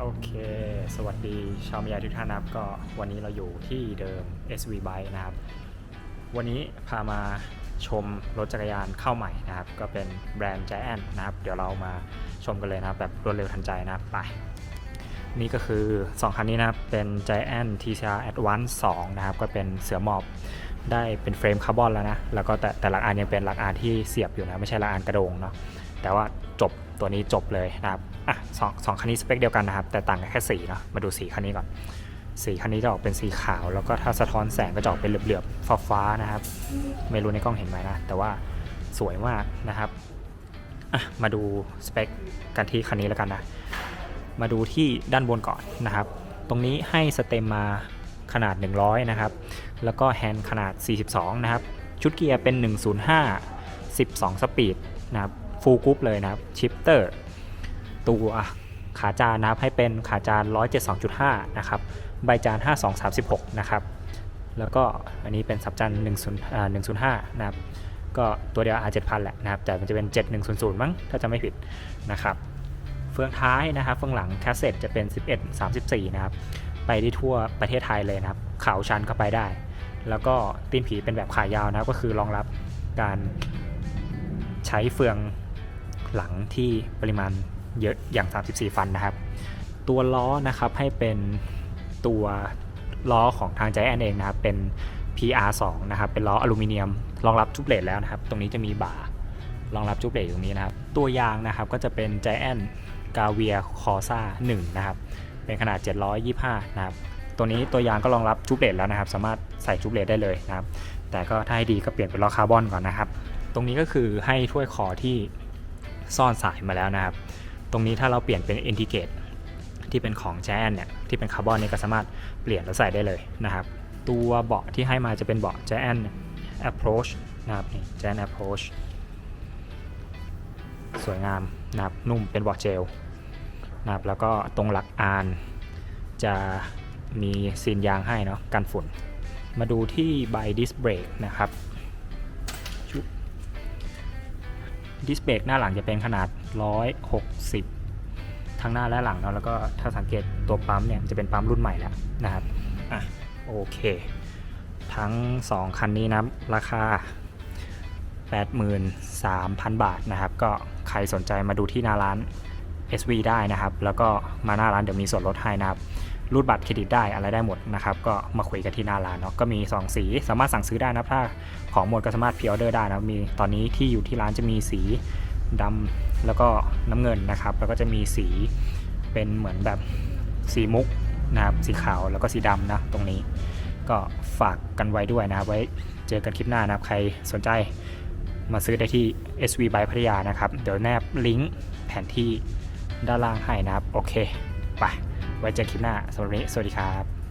โอเค สวัสดีชาวมายาทุกท่านนะครับ ก็วันนี้เราอยู่ที่เดิม SV Bike นะครับ วันนี้พามาชมรถจักรยานเข้าใหม่นะครับ ก็เป็นแบรนด์ Giant นะครับ เดี๋ยวเรามาชมกันเลยนะครับ แบบรวดเร็วทันใจนะครับ ไป นี่ก็คือ 2 คันนี้นะครับ เป็น Giant TCR Advance 2 นะครับ ก็เป็นเสือหมอบได้เป็นเฟรมคาร์บอนแล้วนะ แล้วก็แต่แต่หลักอานยังเป็นหลักอานที่เสียบอยู่นะ ไม่ใช่หลักอานกระโดงเนาะ แต่ว่าจบตัวนี้จบเลยนะครับอะสองสองคันนี้สเปคเดียวกันนะครับ แต่ต่างกันแค่สีเนาะมาดูสีคันนี้ก่อนสีคันนี้จะออกเป็นสีขาว แล้วก็ถ้าสะท้อนแสงก็จะออกเป็นเหลือบๆฟ้าๆนะครับ ไม่รู้ในกล้องเห็นไหมนะ แต่ว่าสวยมากนะครับอะมาดูสเปคกันที่คันนี้แล้วกันนะ มาดูที่ด้านบนก่อนนะครับ ตรงนี้ให้สเต็มมาขนาด 100 นะครับ แล้วก็แฮนด์ขนาด 42 นะครับ ชุดเกียร์เป็น 105 12 สปีดนะครับ ฟูลกรุ๊ปเลยนะครับชิปเตอร์ตัวขาจานนะครับให้เป็นขาจาน 172.5 นะครับ ใบจาน 5236 นะครับ แล้วก็อันนี้เป็นสับจาน10อ่า105 นะครับ ก็ตัวเดียว R7000 แหละนะครับ แต่มันจะเป็น 7100 มั้ง ถ้าจะไม่ผิดนะครับ เฟืองท้ายนะครับเฟืองหลังแคสเซ็ตจะเป็น 11 34 นะครับ ไปได้ทั่วประเทศไทยเลยนะครับ เขาชันก็ไปได้ แล้วก็ตีนผีเป็นแบบขายาวนะก็คือรองรับการใช้เฟือง หลังที่ปริมาณเยอะอย่าง 34 ฟันนะครับ ตัวล้อนะครับให้เป็นตัวล้อของทาง Giant เองนะครับเป็น PR2 นะครับเป็นล้ออลูมิเนียมรองรับทุกเลทแล้วนะครับ ตรงนี้จะมีบ่ารองรับทุกเลทตรงนี้นะครับ ตัวยางนะครับก็จะเป็น Giant g a v i a Corsa 1นะครับเป็นขนาด 725 นะครับ ตัวนี้ตัวยางก็รองรับจูบเลตแล้วนะครับ สามารถใส่จูบเลตได้เลยนะครับ แต่ก็ถ้าให้ดีก็เปลี่ยนเป็นล้อคาร์บอนก่อนนะครับ ตรงนี้ก็คือให้ถ้วยคอที่ ซ่อนสายมาแล้วนะครับ ตรงนี้ถ้าเราเปลี่ยนเป็นอินทิเกตที่เป็นของแจนเนี่ยที่เป็นคาร์บอนเนี่ยก็สามารถเปลี่ยนแล้วใส่ได้เลยนะครับ ตัวเบาะที่ให้มาจะเป็นเบาะ Giant Approach นะครับนี่ Giant Approach สวยงามนะครับนุ่มเป็นเบาะเจลนะครับแล้วก็ตรงหลักอานจะมีซีนยางให้เนาะกันฝุ่น มาดูที่ใบดิสเบรกนะครับ ดิสเบรกหน้าหลังจะเป็นขนาด 160 ทั้งหน้าและหลังเนาะแล้วก็ถ้าสังเกตตัวปั๊มเนี่ยจะเป็นปั๊มรุ่นใหม่แล้วนะครับอะโอเค ทั้ง 2 คันนี้นะราคา 83,000 บาทนะครับ ก็ใครสนใจมาดูที่หน้าร้าน SV ได้นะครับ แล้วก็มาหน้าร้านเดี๋ยวมีส่วนลดให้นะครับ รูดบัตรเครดิตได้อะไรได้หมดนะครับ ก็มาคุยกันที่หน้าร้านเนาะก็มี 2 สีสามารถสั่งซื้อได้นะถ้าของหมดก็สามารถพ r ออเดอร์ได้นะมีตอนนี้ที่อยู่ที่ร้านจะมีสีดำแล้วก็น้ำเงินนะครับ แล้วก็จะมีสีเป็นเหมือนแบบสีมุกนะครับสีขาวแล้วก็สีดำนะตรงนี้ก็ฝากกันไว้ด้วยนะครับ ไว้เจอกันคลิปหน้านะครับ ใครสนใจมาซื้อได้ที่ SV by พัทยานะครับ เดี๋ยวแนบลิงก์แผนที่ด้านล่างให้นะครับ โอเค ไป ไว้เจอคลิปหน้าสำหรับวันนี้สวัสดีครับ